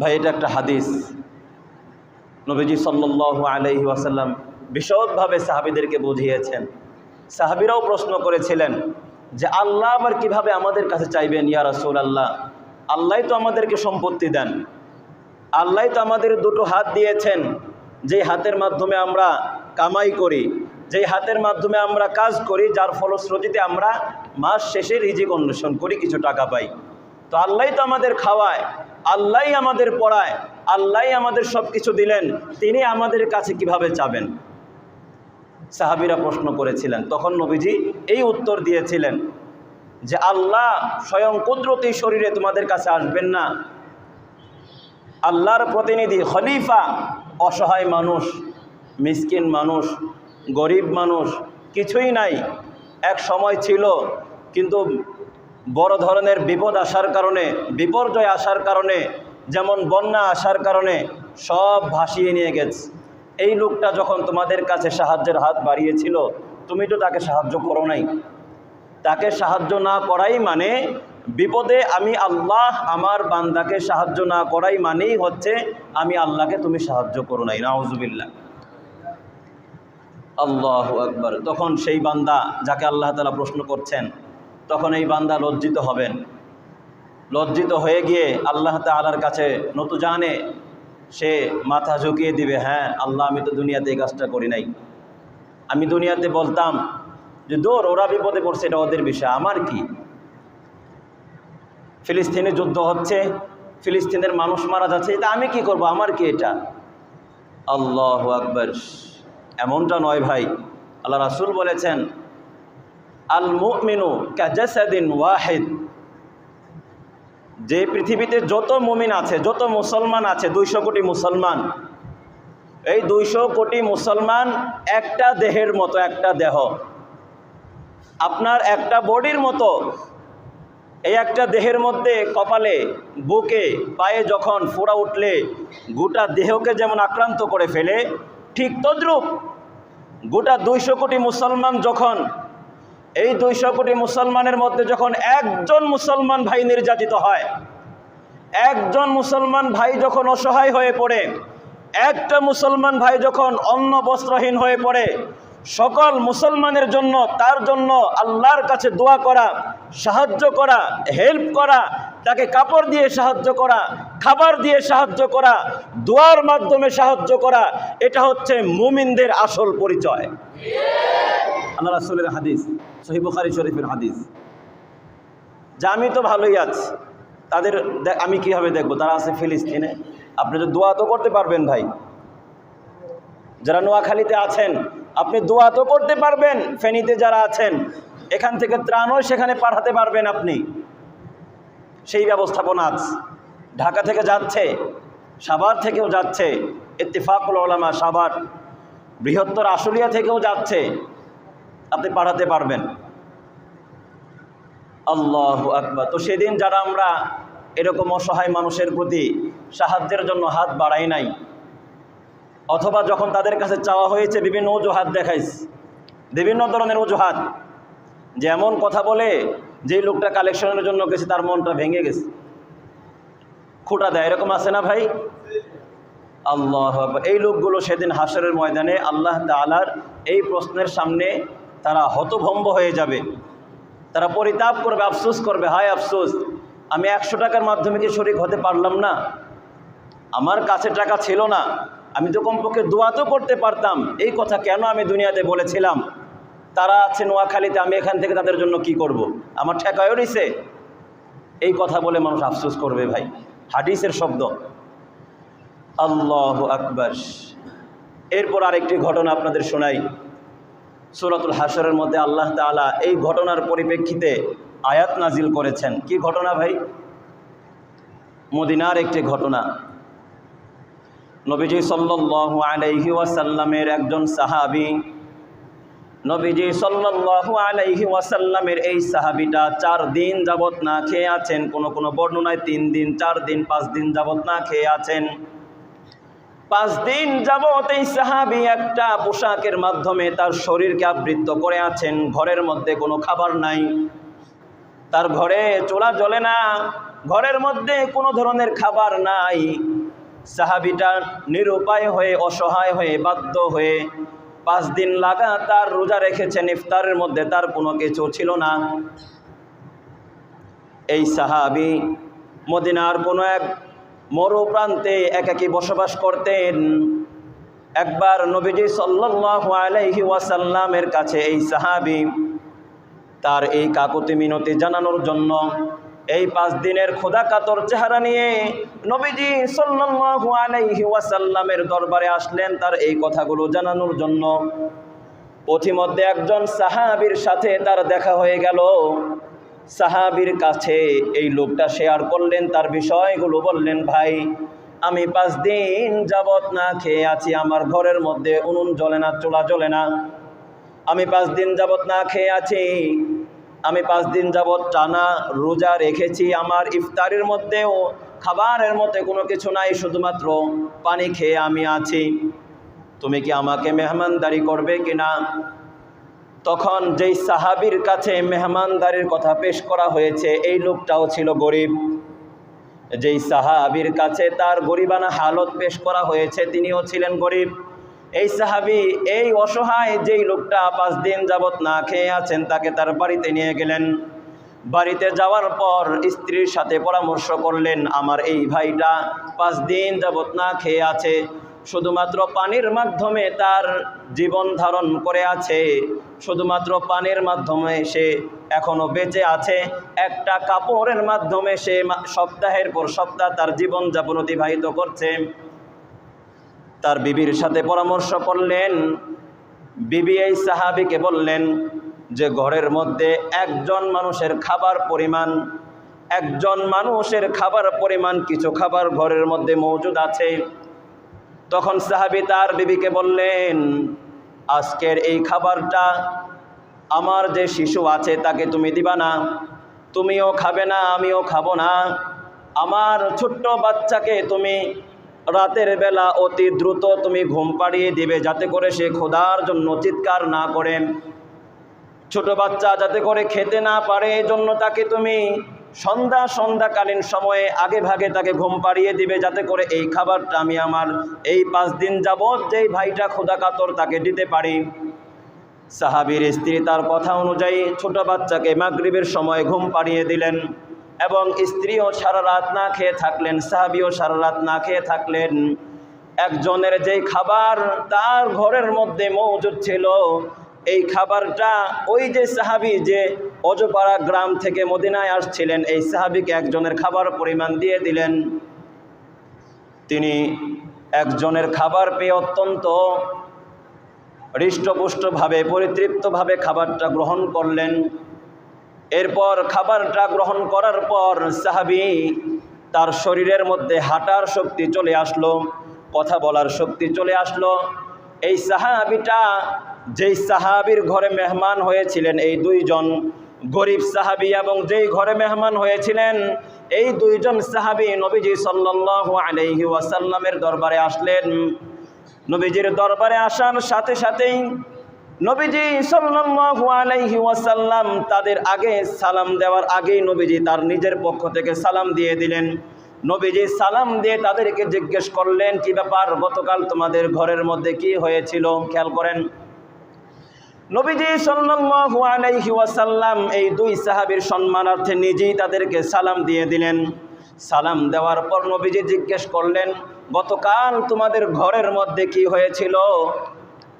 ভাই, এটা একটা হাদিস। নবীজি সাল্লাহ আলহি ওয়াসাল্লাম বিশদভাবে সাহাবিদেরকে বুঝিয়েছেন। সাহাবিরাও প্রশ্ন করেছিলেন যে, আল্লাহ আবার কীভাবে আমাদের কাছে চাইবেন, ইয়া রাসুল আল্লাহ আল্লাহ তো আমাদেরকে সম্পত্তি দেন। আল্লাহ তো আমাদের দুটো হাত দিয়েছেন। যেই হাতের মাধ্যমে আমরা কামাই করি, যেই হাতের মাধ্যমে আমরা কাজ করি, যার ফলশ্রুতিতে আমরা মাস শেষে রিজিক অন্বেষণ করি, কিছু টাকা পাই। তো আল্লাহ তো আমাদের খাওয়ায়। আল্লাহ আমাদের পড়ায়, আল্লাহ আমাদের সব কিছু দিলেন, তিনি আমাদের কাছে কীভাবে চাবেন সাহাবিরা প্রশ্ন করেছিলেন, তখন নবীজি এই উত্তর দিয়েছিলেন যে, আল্লাহ স্বয়ং কুদরতি শরীরে তোমাদের কাছে আসবেন না। আল্লাহর প্রতিনিধি খলিফা, অসহায় মানুষ, মিসকিন মানুষ, গরিব মানুষ, কিছুই নাই। এক সময় ছিল, কিন্তু বড় ধরনের বিপদ আসার কারণে, বিপর্যয় আসার কারণে, যেমন বন্যা আসার কারণে সব ভাসিয়ে নিয়ে গেছে। এই লোকটা যখন তোমাদের কাছে সাহায্যের হাত বাড়িয়েছিল, তুমি তো তাকে সাহায্য করো নাই। তাকে সাহায্য না করাই মানে বিপদে আমি আল্লাহ আমার বান্দাকে সাহায্য না করাই মানেই হচ্ছে, আমি আল্লাহকে তুমি সাহায্য করো নাই। নাউজুবিল্লাহ। আল্লাহ আকবর। তখন সেই বান্দা যাকে আল্লাহ তালা প্রশ্ন করছেন তখন এই বান্দা লজ্জিত হবেন। লজ্জিত হয়ে গিয়ে আল্লাহ তালার কাছে নতু জানে, সে মাথা ঝুঁকিয়ে দিবে হ্যাঁ আল্লাহ, আমি তো দুনিয়াতে এই কাজটা করি নাই। আমি দুনিয়াতে বলতাম যে, দৌড়, ওরা বিপদে পড়ছে, এটা ওদের বিষয়, আমার কি? ফিলিস্তিনে যুদ্ধ হচ্ছে, ফিলিস্তিনের মানুষ মারা যাচ্ছে, এটা আমি কি করব? আমার কি এটা? আল্লাহ আকবর। এমনটা নয় ভাই। আল্লাহ রাসুল বলেছেন আল মুমিনু কাজাসাদিন ওয়াহেদ। যে পৃথিবীতে যত মুমিন আছে, যত মুসলমান আছে, দুইশো কোটি মুসলমান, এই দুইশো কোটি মুসলমান একটা দেহের মতো, একটা দেহ। আপনার একটা বডির মতো, এই একটা দেহের মধ্যে কপালে, বুকে, পায়ে যখন ফোড়া উঠলে, গোটা দেহকে যেমন আক্রান্ত করে ফেলে, ঠিক তদ্রূপ গোটা দুইশো কোটি মুসলমান যখন এই দুইশো কোটি মুসলমানের মধ্যে যখন একজন মুসলমান ভাই নির্যাতিত হয়, একজন মুসলমান ভাই যখন অসহায় হয়ে পড়ে, একটা মুসলমান ভাই যখন অন্ন বস্ত্রহীন হয়ে পড়ে, সকল মুসলমানের জন্য, তার জন্য আল্লাহর কাছে দোয়া করা, সাহায্য করা, হেল্প করা, তাকে কাপড় দিয়ে সাহায্য করা, খাবার দিয়ে সাহায্য করা, দোয়ার মাধ্যমে সাহায্য করা, এটা হচ্ছে মুমিনদের আসল পরিচয়। আল্লাহ রাসুলের হাদিস সহিবুখারি শরীফের হাদিস। যা আমি তো ভালোই আছি। তাদের আমি কীভাবে দেখব? তারা আছে ফিলিস্তিনে। আপনি তো দোয়া তো করতে পারবেন ভাই। যারা নোয়াখালীতে আছেন, আপনি দোয়া তো করতে পারবেন, ফেনীতে যারা আছেন। এখান থেকে ত্রাণও সেখানে পাঠাতে পারবেন আপনি। সেই ব্যবস্থাপনা আছে। ঢাকা থেকে যাচ্ছে, সাভার থেকেও যাচ্ছে, ইত্তেফাকুল ওলামা সাভার। বৃহত্তর আশুলিয়া থেকেও যাচ্ছে। আপনি পাঠাতে পারবেন। আল্লাহ আকবর। তো সেদিন যারা আমরা এরকম অসহায় মানুষের প্রতি সাহায্যের জন্য হাত বাড়াই নাই, অথবা যখন তাদের কাছে চাওয়া হয়েছে বিভিন্ন অজুহাত দেখাইছে, বিভিন্ন ধরনের অজুহাত, যেমন কথা বলে যেই লোকটা কালেকশনের জন্য গেছে, তার মনটা ভেঙে গেছে। খুঁটা দেয়, এরকম আছে না ভাই? আল্লাহ এই লোকগুলো সেদিন হাসরের ময়দানে আল্লাহ তালার এই প্রশ্নের সামনে তারা হতভম্ব হয়ে যাবে। তারা পরিতাপ করবে, আফসোস করবে। হায় আফসোস, আমি একশো টাকার মাধ্যমে কি শরিক হতে পারলাম না? আমার কাছে টাকা ছিল না। আমি তো কমপক্ষে দোয়া তো করতে পারতাম। এই কথা কেন আমি দুনিয়াতে বলেছিলাম? তারা আছে নোয়াখালীতে, আমি এখান থেকে তাদের জন্য কি করব। আমার ঠেকায়ও রয়েছে এই কথা বলে মানুষ আফসোস করবে ভাই। হাডিসের শব্দ। আল্লাহ আকবর। এরপর আরেকটি ঘটনা আপনাদের শোনাই। সুরাতুল হাসরের মধ্যে আল্লাহ তালা এই ঘটনার পরিপ্রেক্ষিতে আয়াত নাজিল করেছেন। কি ঘটনা ভাই? মদিনার একটি ঘটনা। নবীজি সাল্লাল্লাহু আলাইহি ওয়াসাল্লামের একজন সাহাবী, নবীজি সাল্লাল্লাহু আলাইহি ওয়াসাল্লামের এই সাহাবিটা চার দিন যাবত না খেয়ে আছেন, কোনো কোনো বর্ণনায় তিন দিন, চার দিন, পাঁচ দিন যাবত না খেয়ে আছেন। পাঁচ দিন যাবত এই সাহাবি একটা পোশাকের মাধ্যমে তার শরীরকে আবৃত্ত করে আছেন, ঘরের মধ্যে কোনো খাবার নাই। তার ঘরে চোলা জ্বলে না, ঘরের মধ্যে কোনো ধরনের খাবার নাই। সাহাবিটা নিরুপায় হয়ে, অসহায় হয়ে, বাধ্য হয়ে পাঁচ দিন লাগাতার রোজা রেখেছেন, ইফতারের মধ্যে তার কোনো কিছু ছিল না। এই সাহাবি মদিনার কোনো এক মরু প্রান্তে একাকী বসবাস করতেন। একবার নবীজি সাল্লাল্লাহু আলাইহি ওয়াসাল্লামের কাছে এই সাহাবি তার এই কাকুতি মিনতি জানানোর জন্য এই পাঁচ দিনের খোদা কাতর চেহারা নিয়ে নবীজি সাল্লাল্লাহু আলাইহি ওয়াসাল্লামের দরবারে আসলেন তার এই কথাগুলো জানানোর জন্য। পথিমধ্যে একজন সাহাবীর সাথে তার দেখা হয়ে গেল। সাহাবীর কাছে এই লোকটা শেয়ার করলেন, তার বিষয়গুলো বললেন, ভাই, আমি পাঁচ দিন যাবৎ না খেয়ে আছি, আমার ঘরের মধ্যে উনুন জ্বলে না, চোলা জ্বলে না। আমি পাঁচ দিন যাবৎ না খেয়ে আছি, আমি পাঁচ দিন যাবত টানা রোজা রেখেছি, আমার ইফতারের মধ্যেও খাবারের মধ্যে কোনো কিছু নাই, শুধুমাত্র পানি খেয়ে আমি আছি। তুমি কি আমাকে মেহমানদারি করবে কি না তখন যেই সাহাবির কাছে মেহমানদারির কথা পেশ করা হয়েছে, এই লোকটাও ছিল গরিব। যেই সাহাবির কাছে তার গরিবানা হালত পেশ করা হয়েছে, তিনিও ছিলেন গরিব। এই সাহাবি এই অসহায় যেই লোকটা পাঁচ দিন যাবত না খেয়ে আছেন, তাকে তার বাড়িতে নিয়ে গেলেন। বাড়িতে যাওয়ার পর স্ত্রীর সাথে পরামর্শ করলেন, আমার এই ভাইটা পাঁচ দিন যাবত না খেয়ে আছে। শুধুমাত্র পানির মাধ্যমে তার জীবন ধারণ করে আছে, শুধুমাত্র পানির মাধ্যমে সে এখনও বেঁচে আছে। একটা কাপড়ের মাধ্যমে সে সপ্তাহের পর সপ্তাহ তার জীবন যাপন অতিবাহিত করছে। তার বিবির সাথে পরামর্শ করলেন, বিবি এই সাহাবিকে বললেন যে ঘরের মধ্যে একজন মানুষের খাবার পরিমাণ, একজন মানুষের খাবার পরিমাণ কিছু খাবার ঘরের মধ্যে মজুদ আছে। তখন সাহাবি তার বিবিকে বললেন, আজকের এই খাবারটা আমার যে শিশু আছে তাকে তুমি দিবা না। তুমিও খাবে না, আমিও খাব না। আমার ছোট্ট বাচ্চাকে তুমি রাতের বেলা অতি দ্রুত তুমি ঘুম পাড়িয়ে দিবে যাতে করে সে খোদার জন্য চিৎকার না করে। ছোট বাচ্চা যাতে করে খেতে না পারে এই জন্য তাকে তুমি সন্ধ্যা সন্ধ্যাকালীন সময়ে আগে ভাগে তাকে ঘুম পাড়িয়ে দিবে যাতে করে এই খাবারটা আমি আমার এই পাঁচ দিন যাবৎ যেই ভাইটা খোদা কাতর তাকে দিতে পারি। সাহাবীর স্ত্রী তার কথা অনুযায়ী ছোট বাচ্চাকে মাগরিবের সময় ঘুম পাড়িয়ে দিলেন এবং স্ত্রীও সারা রাত না খেয়ে থাকলেন, সাহাবিও সারা রাত না খেয়ে থাকলেন। একজনের যেই খাবার তার ঘরের মধ্যে মজুদ ছিল এই খাবারটা ওই যে সাহাবি যে অজপাড়া গ্রাম থেকে মদিনায় আসছিলেন, এই সাহাবিকে একজনের খাবার পরিমাণ দিয়ে দিলেন। তিনি একজনের খাবার পেয়ে অত্যন্ত হৃষ্টপুষ্টভাবে, পরিতৃপ্তভাবে খাবারটা গ্রহণ করলেন। এরপর খাবারটা গ্রহণ করার পর সাহাবি তার শরীরের মধ্যে হাঁটার শক্তি চলে আসলো, কথা বলার শক্তি চলে আসলো। এই সাহাবিটা যেই সাহাবির ঘরে মেহমান হয়েছিলেন, এই দুইজন গরিব সাহাবি এবং যেই ঘরে মেহমান হয়েছিলেন, এই দুইজন সাহাবি নবীজি সাল্লাল্লাহু আলাইহি ওয়াসাল্লামের দরবারে আসলেন। নবীজির দরবারে আসার সাথে সাথেই নবীজি সাল্লাল্লাহু আলাইহি ওয়াসাল্লাম তাদের আগে সালাম দেওয়ার আগেই নবীজি তার নিজের পক্ষ থেকে সালাম দিয়ে দিলেন। নবীজি সালাম দিয়ে তাদেরকে জিজ্ঞেস করলেন, কি ব্যাপার? গতকাল তোমাদের ঘরের মধ্যে কি হয়েছিল? খেয়াল করেন। নবীজি সাল্লাল্লাহু আলাইহি ওয়াসাল্লাম এই দুই সাহাবীর সম্মানার্থে নিজেই তাদেরকে সালাম দিয়ে দিলেন। সালাম দেওয়ার পর নবীজি জিজ্ঞেস করলেন, গতকাল তোমাদের ঘরের মধ্যে কি হয়েছিল?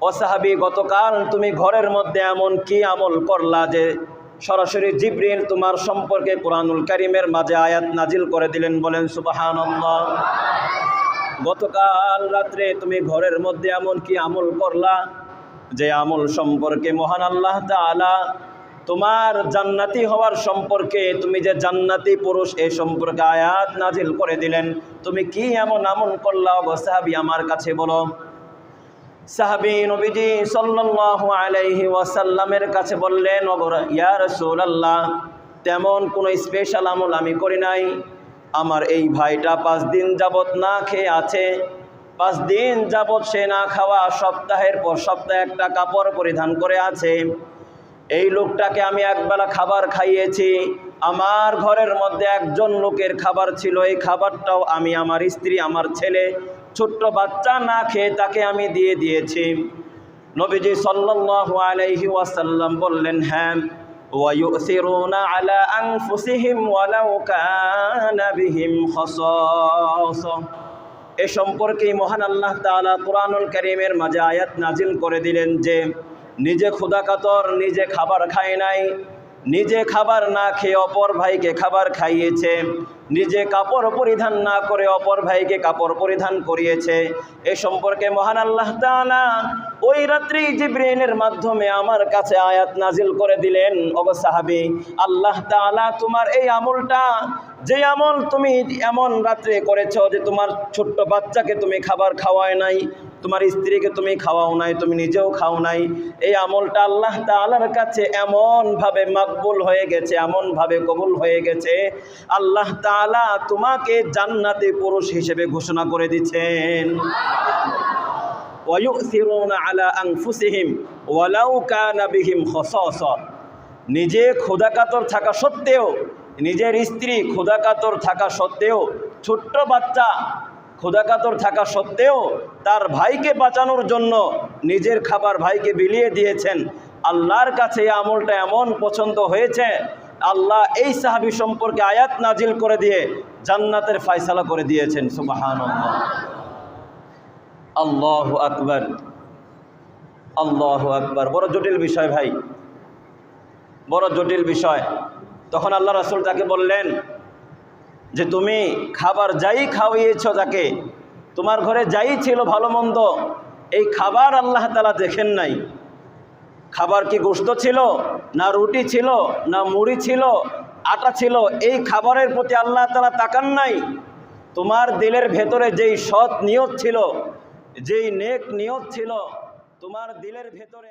ও সাহাবী, গতকাল তুমি ঘরের মধ্যে এমন কি আমল করলা যে সরাসরি জিব্রিল তোমার সম্পর্কে কোরআনুল কারিমের মাঝে আয়াত নাজিল করে দিলেন বলেন, সুবহানাল্লাহ? গতকাল রাত্রে তুমি ঘরের মধ্যে এমন কি আমল করলা? যে আমল সম্পর্কে মহান আল্লাহ তাআলা তোমার জান্নাতি হওয়ার সম্পর্কে, তুমি যে জান্নাতি পুরুষ এ সম্পর্কে আয়াত নাজিল করে দিলেন, তুমি কি এমন আমল করলা সাহাবী আমার কাছে বলো। সাহাবী নবীজি সাল্লাল্লাহু আলাইহি ওয়াসাল্লামের কাছে বললেন ইয়া রাসূলুল্লাহ, তেমন কোনো স্পেশাল আমল আমি করি নাই। আমার এই ভাইটা পাঁচ দিন যাবত না খেয়ে আছে। পাঁচ দিন যাবত সে না খাওয়া সপ্তাহের পর সপ্তাহে একটা কাপড় পরিধান করে আছে এই লোকটাকে আমি একবেলা খাবার খাইয়েছি আমার ঘরের মধ্যে একজন লোকের খাবার ছিল এই খাবারটাও আমি আমার স্ত্রী আমার ছেলে ছোট্ট বাচ্চা না খেয়ে তাকে আমি দিয়ে দিয়েছি নবীজি সাল্লাল্লাহু আলাইহি ওয়াসাল্লাম বললেন হ্যাঁ ويؤثرون على أنفسهم ولو كان بهم خصاصة এ সম্পর্কে মহান আল্লাহ তালা কোরআনুল করিমের মাঝে আয়াত নাজিল করে দিলেন যে, নিজে ক্ষুদাকাতর নিজে খাবার খায় নাই নিজে খাবার না খেয়ে অপর ভাইকে খাবার খাইয়েছে। নিজে কাপড় পরিধান না করে অপর ভাইকে কাপড় পরিধান করিয়েছে। এ সম্পর্কে মহান আল্লাহ তাআলা ওই রাত্রি জিব্রাইলের মাধ্যমে আমার কাছে আয়াত নাজিল করে দিলেন, ওগো সাহাবী, আল্লাহ তাআলা তোমার এই আমলটা, যে আমল তুমি এমন রাত্রে করেছ যে তোমার ছোট্ট বাচ্চাকে তুমি খাবার খাওয়ায় নাই তোমার স্ত্রীকে তুমি খাওয়াও নাই, তুমি নিজেও খাও নাই। এই আমলটা আল্লাহ তালার কাছে এমনভাবে মকবুল হয়ে গেছে, এমনভাবে কবুল হয়ে গেছে, আল্লাহ তালা তোমাকে জান্নাতে পুরুষ হিসেবে ঘোষণা করে দিচ্ছেন। ওয়ুসিরুন আলা আংফুসিহিম ওয়ালাউ বিহিম নিজে খোদাকাতর থাকা সত্ত্বেও, নিজের স্ত্রী খোদাকাতর থাকা সত্ত্বেও ছোট্ট বাচ্চা ক্ষুধাকাতর থাকা সত্ত্বেও তার ভাইকে বাঁচানোর জন্য নিজের খাবার ভাইকে বিলিয়ে দিয়েছেন। আল্লাহর কাছে এই আমলটা এমন পছন্দ হয়েছে, আল্লাহ এই সাহাবি সম্পর্কে আয়াত নাজিল করে দিয়ে জান্নাতের ফায়সালা করে দিয়েছেন। সুবাহান আল্লাহ আকবর। আল্লাহ আকবর। বড় জটিল বিষয় ভাই। বড় জটিল বিষয়। তখন আল্লাহ রাসুল তাকে বললেন যে তুমি খাবার যাই খাওয়িয়েছ তাকে, তোমার ঘরে যাই ছিল ভালো মন্দ, এই খাবার আল্লাহ তালা দেখেন নাই। খাবার কি গোস্ত ছিল, না রুটি ছিল, না মুড়ি ছিল, আটা ছিল, এই খাবারের প্রতি আল্লাহ তালা তাকান নাই। তোমার দিলের ভেতরে যেই সৎ নিয়ত ছিল, যেই নেক নিয়ত ছিল, তোমার দিলের ভেতরে